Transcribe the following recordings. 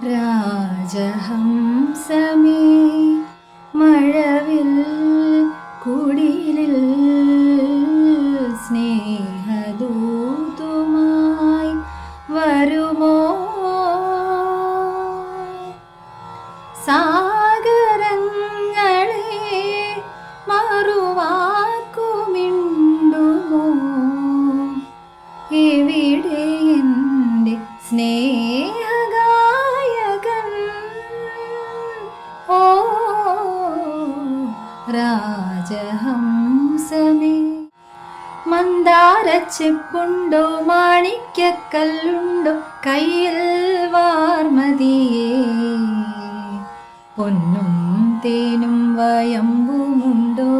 രാജഹംസമേ മഴവിൽ കുടിലിൽ സ്നേഹദൂതുമായി വരുമോ? സാഗരങ്ങളെ രാജഹംസമേ. മന്ദാരച്ചെപ്പുണ്ടോ മാണിക്യക്കല്ലുണ്ടോ കയ്യിൽ വാർമതിയേ. പൊന്നും തേനും വയമ്പുമുണ്ടോ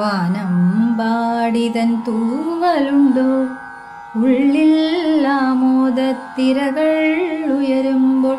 വാനം പാടിതൻ തൂവലുണ്ടോ. ഉള്ളിൽ ആമോദത്തിരകൾ ഉയരുമ്പോൾ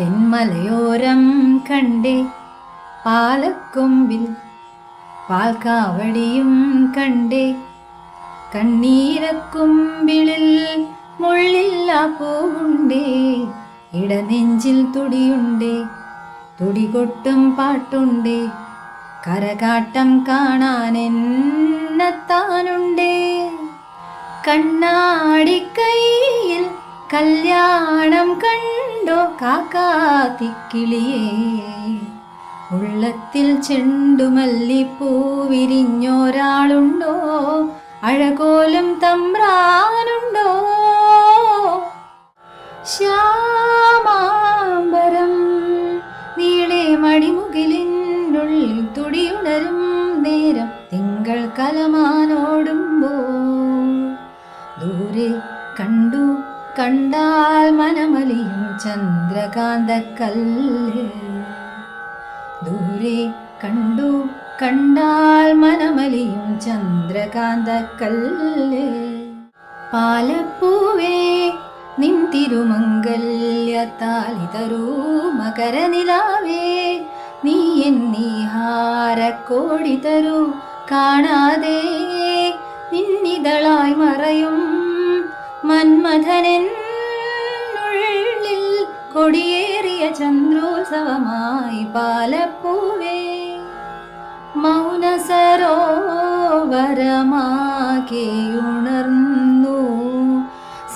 തെന്മലയോരം കണ്ടേ. പാലക്കൊമ്പിൽ പാൽക്കാവടിയും കണ്ടേ. കണ്ണീരക്കുമ്പിളിൽ മുള്ളില്ല പൂവുണ്ടേ. ഇടനെഞ്ചിൽ തുടിയുണ്ടേ. തുടികൊട്ടും പാട്ടുണ്ടേ. കരകാട്ടം കാണാൻ എന്നെത്താനുണ്ടേ കണ്ണാടിക്കൈയിൽ കല്യാണം കണ്ടോ കാക്കാത്തിക്കിളിയേ ഉള്ളത്തിൽ ചെണ്ടുമല്ലിപ്പൂ വിരിഞ്ഞൊരാളുണ്ടോ അഴകോലും തമ്പ്രാനുണ്ടോ? ശ്യാമാംബരം നീളെ മണിമുകിലിനുള്ളിൽ തുടിയുണരും നേരം തിങ്കൾ കലമാനോടുമ്പോ. ദൂരെ കണ്ടു കണ്ടാൽ മനമലിയും ചന്ദ്രകാന്ത കല്ല് ദൂരെ കണ്ടു കണ്ടാൽ മനമലിയും ചന്ദ്രകാന്ത കല്ല് പാലപ്പൂവേ നിൻ തിരുമംഗല്യത്താലി തരൂ മകരനിലാവേ. നീ എന്നീഹാരക്കോടി തരൂ കാണാതെ. നിന്നിതളായി മറയും മന്മഥനെന്നുള്ളിൽ കൊടിയേറിയ ചന്ദ്രോത്സവമായി പാലപ്പൂവേ മൗന മൗനസരോവരമാകെയുണർന്നു.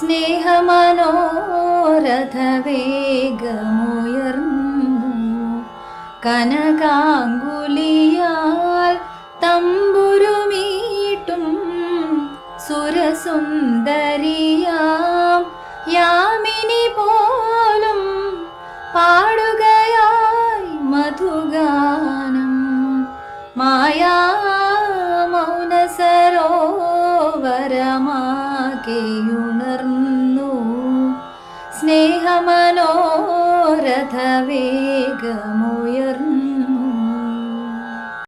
സ്നേഹമനോരഥവേഗമുയർന്നു. കനകാങ്കുലിയാൽ തമ്പുരുമീട്ടും സുരസുന്ദരിയാം മൗനസരോവരമാകെയുണർന്നു സ്നേഹമനോരഥവേഗമുയർന്നു